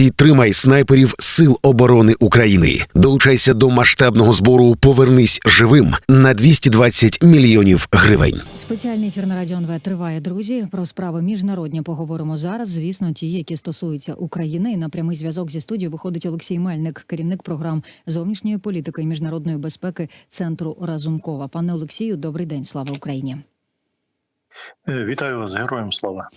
Підтримай снайперів Сил оборони України. Долучайся до масштабного збору Повернись живим на 220 мільйонів гривень. Спеціальний ефір на радіо НВ триває, друзі. Про справи міжнародні поговоримо зараз. Звісно, ті, які стосуються України. І на прямий зв'язок зі студією виходить Олексій Мельник, керівник програм зовнішньої політики і міжнародної безпеки центру Разумкова. Пане Олексію, добрий день. Слава Україні. Е, Вітаю вас, героям слава.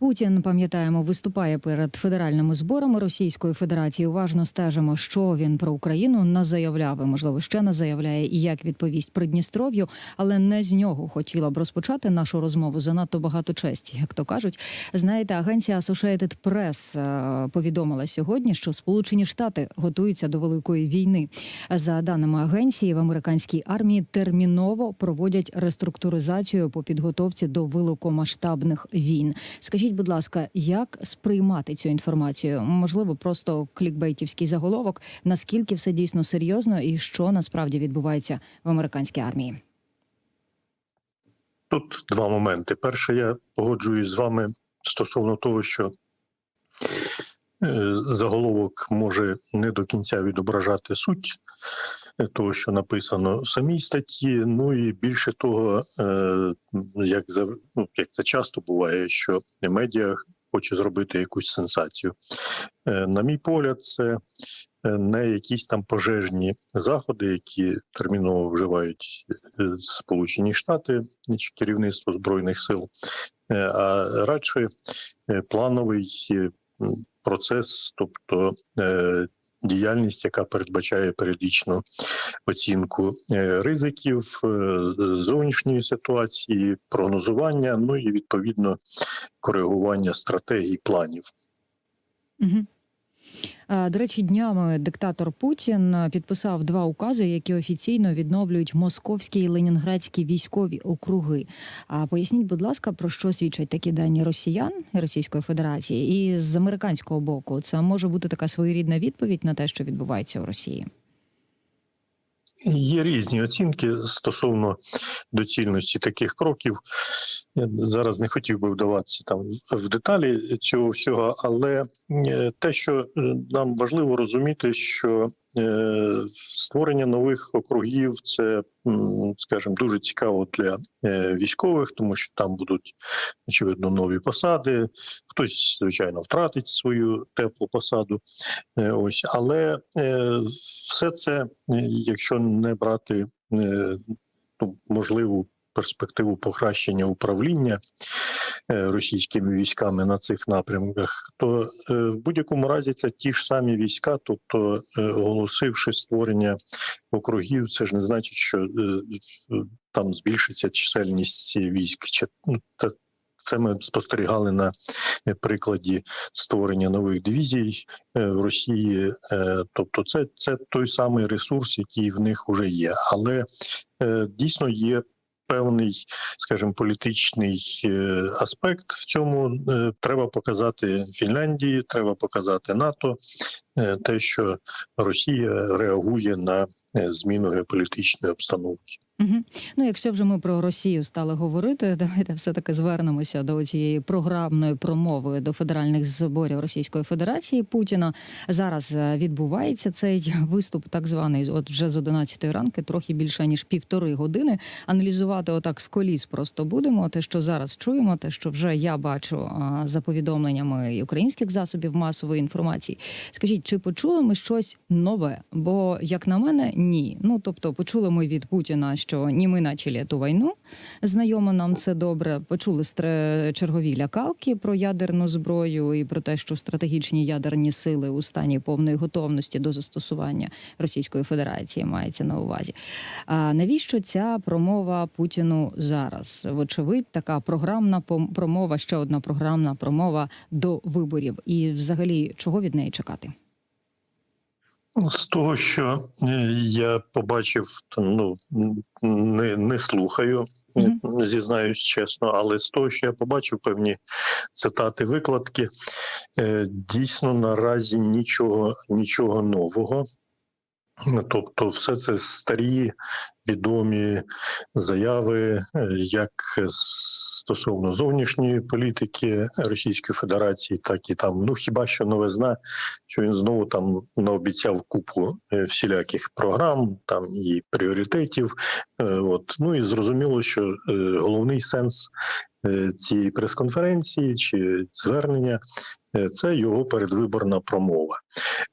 Путін пам'ятаємо, виступає перед федеральними зборами Російської Федерації. Уважно стежимо, що він про Україну назаявляв, і, можливо, ще не заявляє і як відповість Придністров'ю, але не з нього хотіла б розпочати нашу розмову. Занадто багато честі, як то кажуть. Знаєте, агенція Associated Press е, повідомила сьогодні, що Сполучені Штати готуються до великої війни. За даними агенції, в американській армії терміново проводять реструктуризацію по підготовці до великомасштабних війн. Скажіть, будь ласка, як сприймати цю інформацію? Можливо, просто клікбейтівський заголовок. Наскільки все дійсно серйозно і що насправді відбувається в американській армії? Тут два моменти. Перше, я погоджуюсь з вами стосовно того, що е, заголовок може не до кінця відображати суть того, що написано в самій статті. Ну і більше того, е, як за ну, як це часто буває, що медіа хоче зробити якусь сенсацію. Е, На мій погляд, це е, не якісь там пожежні заходи, які терміново вживають Сполучені Штати чи керівництво збройних сил, а радше плановий процес, тобто діяльність, яка передбачає періодичну оцінку е, ризиків, е, зовнішньої ситуації, прогнозування, ну і відповідно коригування стратегій планів. Угу. До речі, днями диктатор Путін підписав два укази, які офіційно відновлюють московські і ленінградські військові округи. А поясніть, будь ласка, про що свідчать такі дані росіян Російської Федерації, і з американського боку це може бути така своєрідна відповідь на те, що відбувається у Росії. Є різні оцінки стосовно доцільності таких кроків. Я зараз не хотів би вдаватися там в деталі цього всього, але е, те, що е, нам важливо розуміти, що е, створення нових округів це, скажімо, дуже цікаво для військових, тому що там будуть очевидно нові посади. Хтось, звичайно, втратить свою теплу посаду. Ось, але все це, е, якщо не брати е, ну, можливу перспективу покращення управління е, російськими військами на цих напрямках, то в будь-якому разі це ті ж самі війська, тобто оголосивши створення округів, це ж не значить, що там збільшиться чисельність військ. Ну, це ми спостерігали на прикладі створення нових дивізій е, в Росії. Е, Тобто, це, це той самий ресурс, який в них вже є, але е, дійсно є. Певний, скажімо, політичний аспект в цьому треба показати Фінляндії, треба показати НАТО, те, що Росія реагує на е, зміну геополітичної обстановки. Угу. Ну, якщо вже ми про Росію стали говорити, давайте все таки звернемося до цієї програмної промови до федеральних зборів Російської Федерації Путіна. Зараз е, відбувається цей виступ, так званий, от вже з 11 ранки, трохи більше ніж півтори години. Аналізувати отак з коліс просто будемо. Те, що зараз чуємо, те, що вже я бачу за повідомленнями українських засобів масової інформації. Скажіть, чи почули ми щось нове? Бо, як на мене, ні. Ну тобто, почули ми від Путіна, що ні ми начали ту війну. Знайомо нам це добре. Почули чергові лякалки про ядерну зброю і про те, що стратегічні ядерні сили у стані повної готовності до застосування Російської Федерації мається на увазі. А навіщо ця промова Путіну зараз? Вочевидь, така програмна промова, ще одна програмна промова до виборів. І, взагалі, чого від неї чекати? З того, що е, я побачив, ну не, не слухаю, Мгм. е, зізнаюсь чесно, але з того, що я побачив певні цитати, викладки, е, дійсно наразі нічого, нічого нового. Тобто, все це старі відомі заяви, як стосовно зовнішньої політики Російської Федерації, так і там, ну хіба що новизна, що він знову там наобіцяв купу е, всіляких програм, там і пріоритетів. Е, От ну і зрозуміло, що е, головний сенс цієї прес-конференції чи звернення це його передвиборна промова.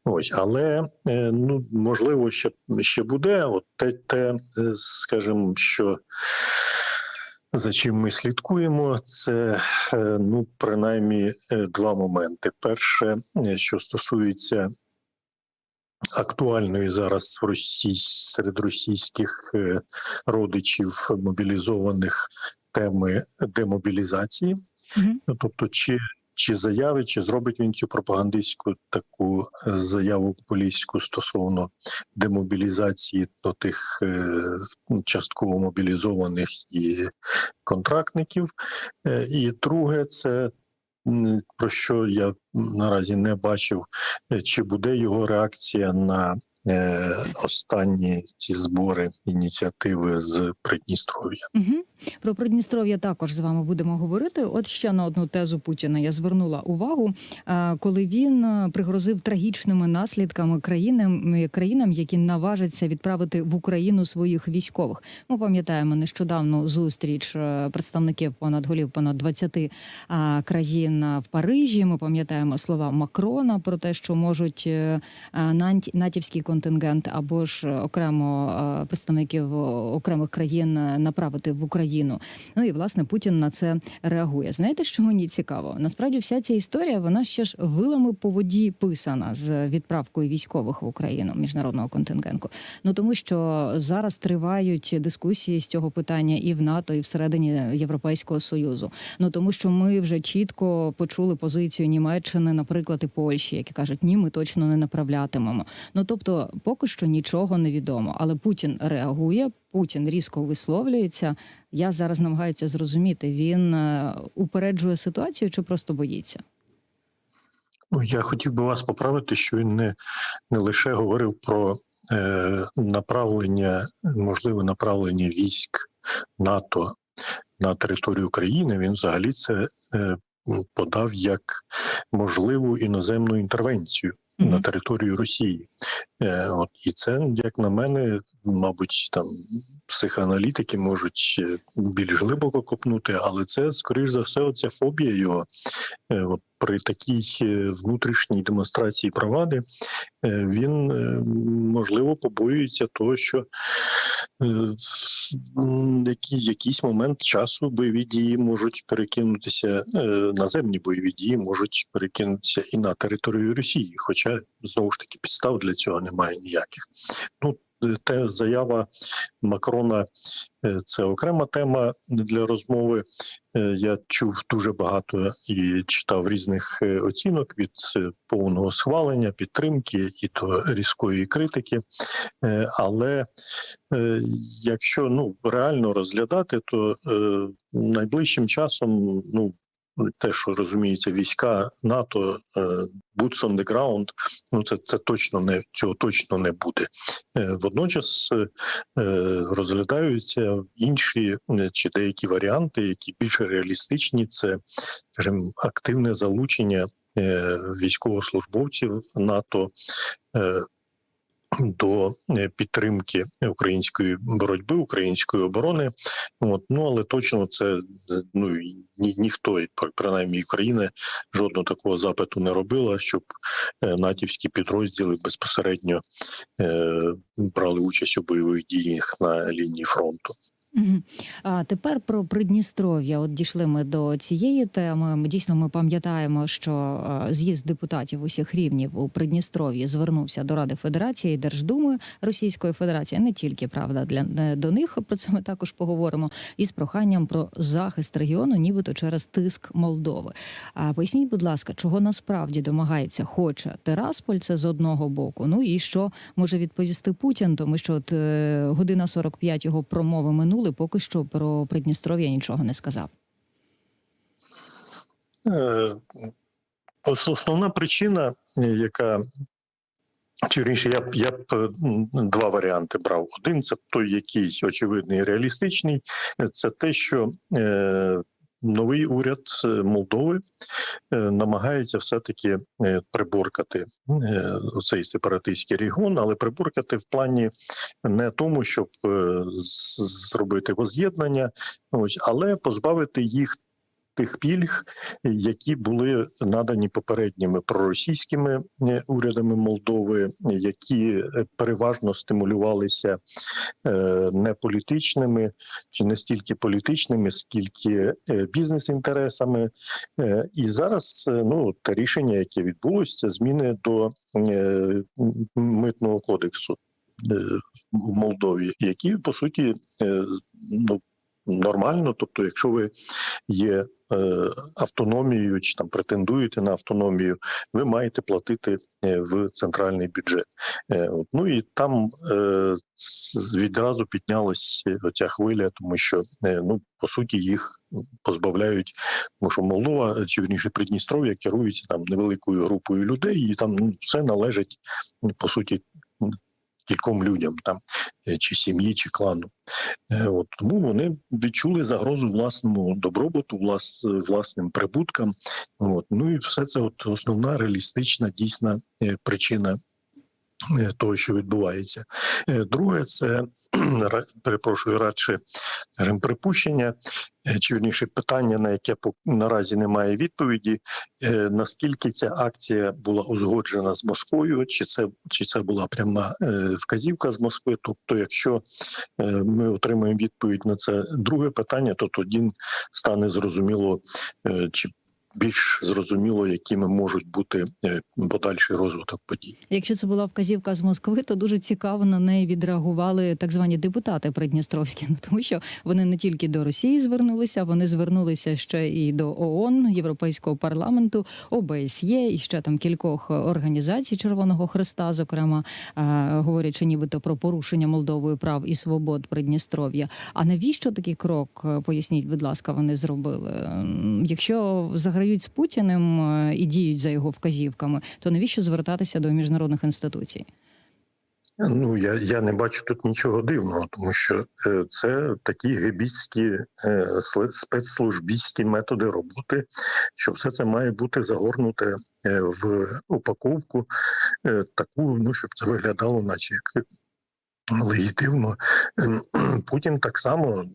Ось, але ну можливо, ще ще буде. От те, те, скажімо, що за чим ми слідкуємо, це е, ну принаймні е, два моменти. Перше, е, що стосується актуальної зараз в Росії серед російських родичів мобілізованих теми демобілізації. Mm -hmm. тобто, чи, чи заяви, чи зробить він цю пропагандистську таку е, заяву популістську стосовно демобілізації до тих е, частково мобілізованих і контрактників. Е, і друге, це про що я наразі не бачив, чи буде його реакція на останні ці збори ініціативи з Придністров'я. Угу. Про Придністров'я також з вами будемо говорити. От ще на одну тезу Путіна я звернула увагу, е, коли він е, пригрозив трагічними наслідками країнам, е, країнам, які наважаться відправити в Україну своїх військових. Ми пам'ятаємо нещодавно зустріч е, представників понад голів понад 20 е, країн е, в Парижі. Ми пам'ятаємо слова Макрона про те, що можуть е, е, нант- натівський контингент або ж е, окремо е, представників окремих країн е, направити в Україну. Ну і власне Путін на це реагує. Знаєте, що мені цікаво? Насправді, вся ця історія вона ще ж вилами по воді писана з відправкою військових в Україну міжнародного контингенту. Ну тому що зараз тривають дискусії з цього питання і в НАТО, і всередині Європейського союзу. Ну тому що ми вже чітко почули позицію Німеччини, наприклад, і Польщі, які кажуть, ні, ми точно не направлятимемо. Ну тобто, поки що нічого не відомо. Але Путін реагує, Путін різко висловлюється. Я зараз намагаюся зрозуміти, він е, упереджує ситуацію чи просто боїться. Ну, я хотів би вас поправити, що він не, не лише говорив про е, направлення, можливе направлення військ НАТО на територію України. Він взагалі це е, подав як можливу іноземну інтервенцію на територію Росії. Е, от, і це, як на мене, мабуть, там психоаналітики можуть е, більш глибоко копнути, але це, скоріш за все, оця фобія його. Е, от, при такій е, внутрішній демонстрації правади е, він е, можливо побоюється того, що якийсь момент часу бойові дії можуть перекинутися, наземні бойові дії можуть перекинутися і на територію Росії, хоча знову ж таки підстав для цього немає ніяких. Ну те заява Макрона е, це окрема тема для розмови. Е, Я чув дуже багато і читав різних е, оцінок від повного схвалення, підтримки і до різкої критики. Але якщо ну реально розглядати, то найближчим часом ну. Те, що розуміється, війська НАТО, е, boots on the ground, ну це, це точно не цього точно не буде. Е, Водночас е, розглядаються інші чи деякі варіанти, які більш реалістичні. Це, скажімо, активне залучення військовослужбовців НАТО. До е, підтримки української боротьби, української оборони, от ну але точно це ну ні, ніхто принаймні Україна жодного такого запиту не робила, щоб е, натівські підрозділи безпосередньо е, брали участь у бойових діях на лінії фронту. А тепер про Придністров'я. От дійшли ми до цієї теми. Ми дійсно ми пам'ятаємо, що е, з'їзд депутатів усіх рівнів у Придністров'ї звернувся до Ради Федерації і Держдуми Російської Федерації. Не тільки правда для е, до них про це ми також поговоримо. Із проханням про захист регіону, нібито через тиск Молдови. А поясніть, будь ласка, чого насправді домагається, хоче Терасполь, це з одного боку. Ну і що може відповісти Путін, тому що от е, година 45 його промови минули, поки що про Придністров'я нічого не сказав. Е, Основна причина, яка Чи вірніше, я б я б два варіанти брав. Один це той, який очевидний і реалістичний. Це те, що е, новий уряд е, Молдови е, намагається все-таки е, приборкати цей сепаратистський регіон, але приборкати в плані не тому, щоб зробити воз'єднання, ось, але позбавити їх. Тих пільг, які були надані попередніми проросійськими е, урядами Молдови, які е, переважно стимулювалися е, не політичними чи не стільки політичними, скільки бізнес-інтересами. І зараз ну те рішення, яке відбулося, це зміни до митного кодексу в Молдові, які по суті ну нормально. Тобто, якщо ви є е, автономією чи там претендуєте на автономію, ви маєте платити е, в центральний бюджет. Е. Ну і там відразу піднялась оця хвиля, тому що ну по суті їх позбавляють, тому що Молдова чи вірніше Придністров'я керується там невеликою групою людей, і там ну, все належить ну, по суті кільком людям там е, чи сім'ї, чи клану. Е, От тому вони відчули загрозу власному добробуту, влас, власним прибуткам. От ну і все це от основна реалістична дійсна е, причина. Е, Того, що відбувається, Е, друге, це перепрошую радше припущення, е, чи вірніше питання, на яке наразі немає відповіді. Наскільки ця акція була узгоджена з Москвою, чи це чи це була пряма вказівка з Москви? Тобто, якщо ми отримаємо відповідь на це друге питання, то тоді стане зрозуміло, чи більш зрозуміло, якими можуть бути е, подальший розвиток подій. Якщо це була вказівка з Москви, то дуже цікаво на неї відреагували так звані депутати придністровські, ну тому що вони не тільки до Росії звернулися, вони звернулися ще і до ООН, Європейського парламенту, ОБСЄ і ще там кількох організацій Червоного Христа, зокрема е, говорячи нібито про порушення Молдовою прав і свобод Придністров'я. А навіщо такий крок? е, Поясніть, будь ласка, вони зробили. Якщо заграють з Путіним е, і діють за його вказівками, то навіщо звертатися до міжнародних інституцій? Ну я, я не бачу тут нічого дивного, тому що е, це такі гибістські е, сли- спецслужбістські методи роботи, що все це має бути загорнуте е, в упаковку, е, таку, ну щоб це виглядало, наче як легітимно. Ем, Путін так само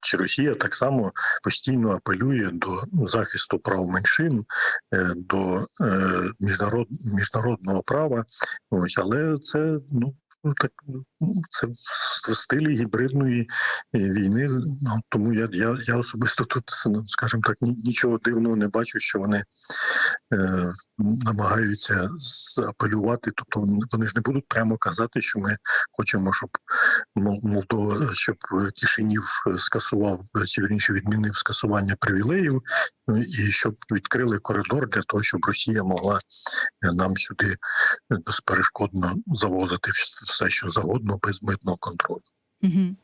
чи Росія так само постійно апелює до захисту прав меншин, е, до е, міжнарод, міжнародного права. Ось, але це ну. Так це в стилі гібридної е, війни. Ну, тому я, я, я особисто тут, ну, скажімо так, ні- нічого дивного не бачу, що вони е, намагаються апелювати. Тобто вони ж не будуть прямо казати, що ми хочемо, щоб Молдова, щоб Кишинів скасував чи вірніше відмінив скасування привілеїв, і щоб відкрили коридор для того, щоб Росія могла е, нам сюди е, безперешкодно завозити все, що завгодно, без митного контролю. Угу.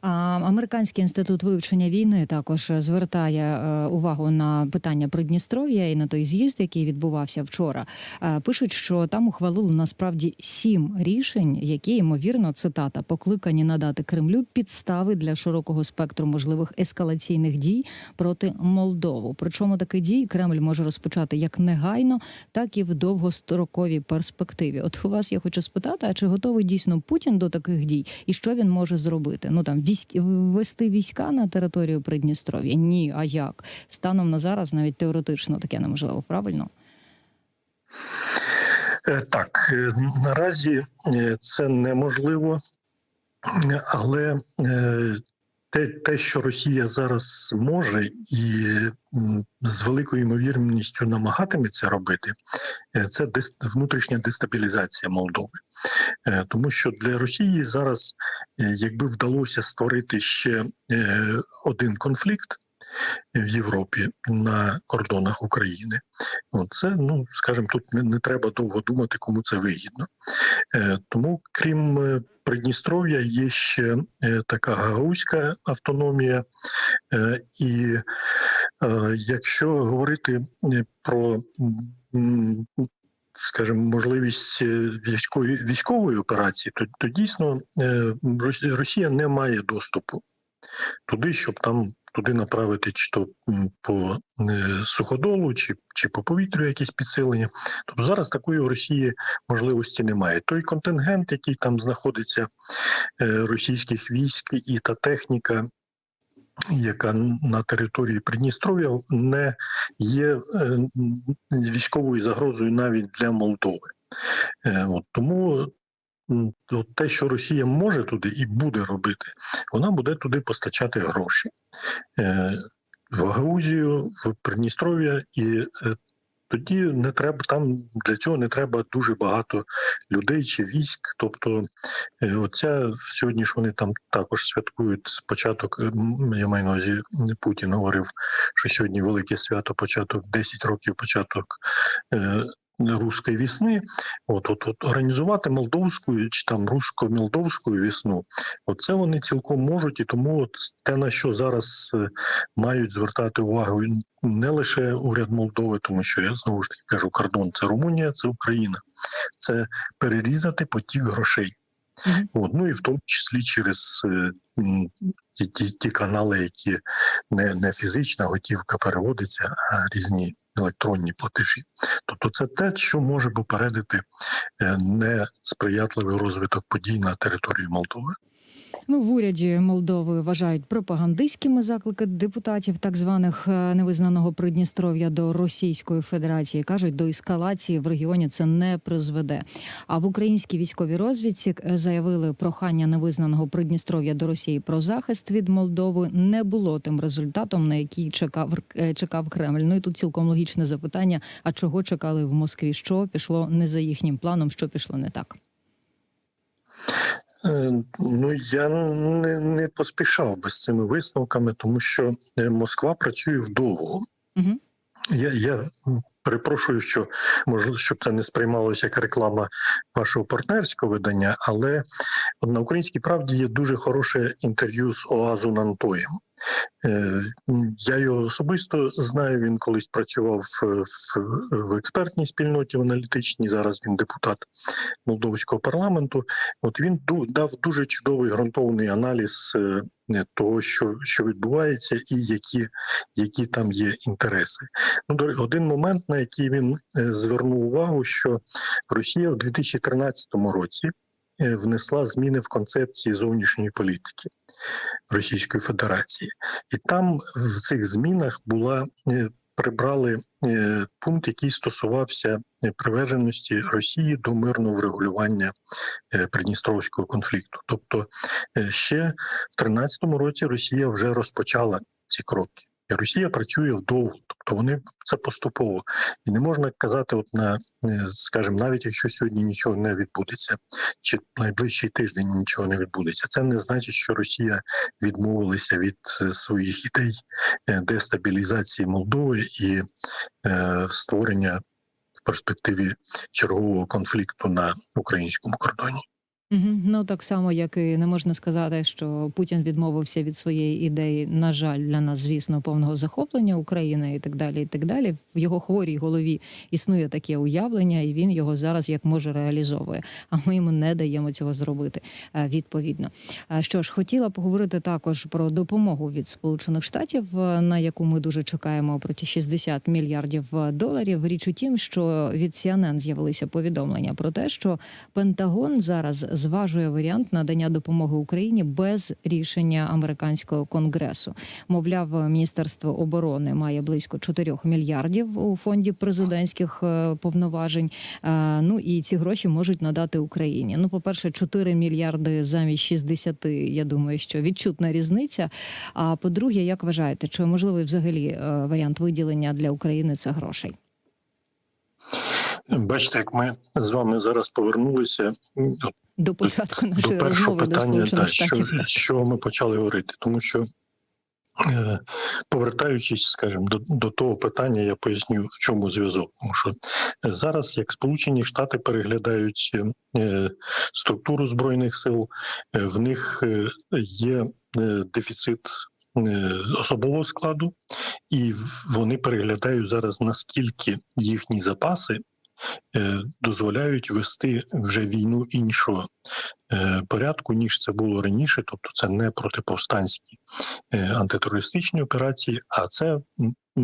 Американський інститут вивчення війни також звертає е, увагу на питання Придністров'я і на той з'їзд, який відбувався вчора. Е, пишуть, що там ухвалили насправді сім рішень, які ймовірно цитата покликані надати Кремлю підстави для широкого спектру можливих ескалаційних дій проти Молдову. Причому такі дії Кремль може розпочати як негайно, так і в довгостроковій перспективі. От у вас я хочу спитати, а чи готовий дійсно Путін до таких дій, і що він може зробити? Ну там військ ввести війська на територію Придністров'я? Ні, а як станом на зараз навіть теоретично таке неможливо, правильно? Е, Так, е, наразі е, це неможливо, але те, те, що Росія зараз може і з великою ймовірністю намагатиметься робити, е, це внутрішня дестабілізація Молдови. Е, Тому що для Росії зараз, е, якби вдалося створити ще один конфлікт в Європі на кордонах України, це, ну скажімо, тут не, треба довго думати, кому це вигідно. Е, тому, крім е, Придністров'я, є ще е, така гагаузька автономія. І якщо говорити про скажімо, можливість військової військової операції, то, то дійсно Росія не має доступу туди, щоб там туди направити чи то по е, суходолу, чи, чи по повітрю якісь підсилення. Тобто зараз такої у Росії можливості немає. Той контингент, який там знаходиться е, російських військ і та техніка. Яка на території Придністров'я не є е, військовою загрозою навіть для Молдови. От тому те, що Росія може туди і буде робити, вона буде туди постачати гроші Е, в Гаузію, в Придністров'я, і е, тоді не треба там для цього не треба дуже багато людей чи військ. Тобто, е, оця сьогодні ж вони там також святкують початок. м, Я маю на увазі Путін говорив, що сьогодні велике свято, початок 10 років, початок. Руської весни, от, от, от організувати молдовську чи там русько-молдовську весну, оце вони цілком можуть, і тому от те, на що зараз е, мають звертати увагу не лише уряд Молдови, тому що я знову ж таки кажу, кордон це Румунія, це Україна, це перерізати потік грошей. Мгм. От, ну і в тому числі через е, ті, ті, ті канали, які не, не фізична готівка переводиться, а різні електронні платежі. Тобто, це те, що може попередити е, несприятливий розвиток подій на території Молдови. Ну, в уряді Молдови вважають пропагандистськими заклики депутатів так званих е, невизнаного Придністров'я до Російської Федерації. кажуть, до ескалації в регіоні це не призведе. А в українській військовій розвідці е, заявили прохання невизнаного Придністров'я до Росії про захист від Молдови не було тим результатом, на який чекав е, чекав Кремль. Ну і тут цілком логічне запитання: а чого чекали в Москві? Що пішло не за їхнім планом? Що пішло не так? Е, Ну я не, не поспішав би з цими висновками, тому що е, Москва працює вдовго. Угу. Я, я перепрошую, що можливо, щоб це не сприймалося як реклама вашого партнерського видання, але на українській правді є дуже хороше інтерв'ю з Оазу Нантоєм. Е, Я його особисто знаю. Він колись працював в, в, експертній спільноті в аналітичній. Зараз він депутат молдовського парламенту. От він дав дуже чудовий ґрунтовний аналіз е, того, що, що відбувається, і які, які там є інтереси. Ну, один момент, на який він е, звернув увагу, що Росія в 2013 році е, внесла зміни в концепції зовнішньої політики Російської Федерації, і там в цих змінах була е, прибрали е, пункт, який стосувався е, приверженості Росії до мирного врегулювання е, Придністровського конфлікту. Тобто е, ще в 2013 році Росія вже розпочала ці кроки. І Росія працює вдовго, тобто вони це поступово. І не можна казати, от на е, скажімо, навіть якщо сьогодні нічого не відбудеться, чи найближчий тиждень нічого не відбудеться. Це не значить, що Росія відмовилася від е, своїх ідей е, дестабілізації Молдови і е, створення в перспективі чергового конфлікту на українському кордоні. Ну так само, як і не можна сказати, що Путін відмовився від своєї ідеї, на жаль, для нас, звісно, повного захоплення України і так далі. І так далі. В його хворій голові існує таке уявлення, і він його зараз як може реалізовує. А ми йому не даємо цього зробити е, відповідно. Що ж, хотіла поговорити також про допомогу від Сполучених Штатів, е, на яку ми дуже чекаємо проти 60 мільярдів доларів. Річ у тім, що від CNN з'явилися повідомлення про те, що Пентагон зараз зважує варіант надання допомоги Україні без рішення американського конгресу. Мовляв, міністерство оборони має близько 4 мільярдів у фонді президентських е, повноважень. Е, Ну і ці гроші можуть надати Україні. Ну, по перше, 4 мільярди замість 60, Я думаю, що відчутна різниця. А по-друге, як вважаєте, чи можливий взагалі е, варіант виділення для України цих грошей? Бачите, як ми з вами зараз повернулися До початку до нашої першого розмови до питання, Сполучених да, що, Штатів. так. з ми почали говорити, тому що. е, Повертаючись, скажімо, до, до того питання, я поясню, в чому зв'язок. Тому що е, зараз, як Сполучені Штати переглядають е, структуру збройних сил, е, в них е, є е, дефіцит е, особового складу, і вони переглядають зараз наскільки їхні запаси е, дозволяють вести вже війну іншого е, порядку, ніж це було раніше. Тобто, це не протиповстанські е, антитерористичні операції, а це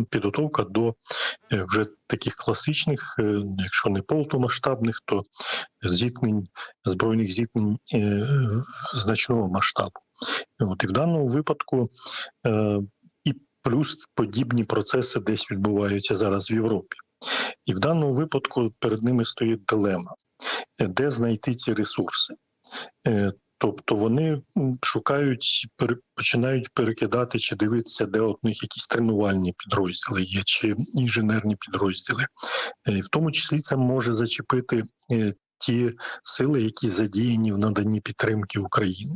підготовка до е, вже таких класичних, е, якщо не повномасштабних, то зіткнень збройних зіткнень е, значного масштабу. От і в даному випадку е, плюс подібні процеси десь відбуваються зараз в Європі. І в даному випадку перед ними стоїть дилема, е, де знайти ці ресурси. Е, Тобто вони шукають, починають перекидати чи дивитися, де от них якісь тренувальні підрозділи є, чи інженерні підрозділи. Е, в тому числі це може зачепити ті сили, які задіяні в наданні підтримки України.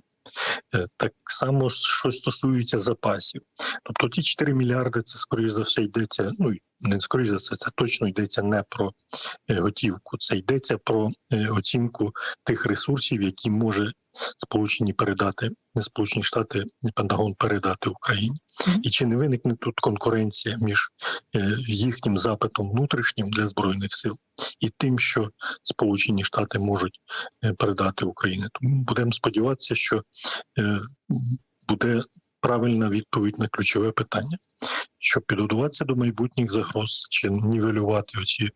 Так само, що стосується запасів. Тобто ті 4 мільярди, це скоріш за все йдеться. Ну скоріш за все, це точно йдеться не про е, готівку. Це йдеться про е, оцінку тих ресурсів, які може Сполучені передати Сполучені Штати Пентагон передати Україні. І чи не виникне тут конкуренція між е, їхнім запитом внутрішнім для збройних сил і тим, що Сполучені Штати можуть передати Україні? Тому будемо сподіватися, що буде правильна відповідь на ключове питання, щоб підготуватися до майбутніх загроз чи нівелювати оці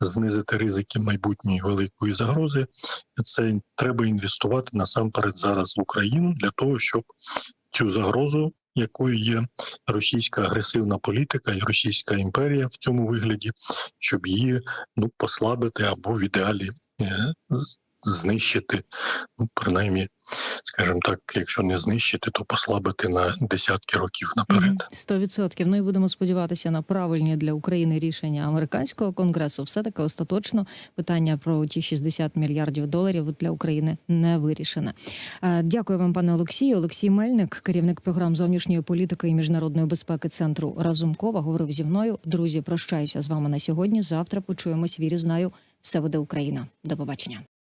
знизити ризики майбутньої великої загрози. Це треба інвестувати насамперед зараз в Україну для того, щоб цю загрозу, якою є російська агресивна політика і російська імперія в цьому вигляді, щоб її ну послабити або в ідеалі е, знищити, ну принаймні, скажімо так, якщо не знищити, то послабити на десятки років наперед. Сто відсотків. Ну і будемо сподіватися на правильні для України рішення американського конгресу. Все таки остаточно питання про ті 60 мільярдів доларів для України не вирішене. Е, Дякую вам, пане Олексію. Олексій Мельник, керівник програм зовнішньої політики і міжнародної безпеки центру Разумкова, говорив зі мною. Друзі, прощаюся з вами на сьогодні. Завтра почуємось. Вірю, знаю. Все буде Україна. До побачення.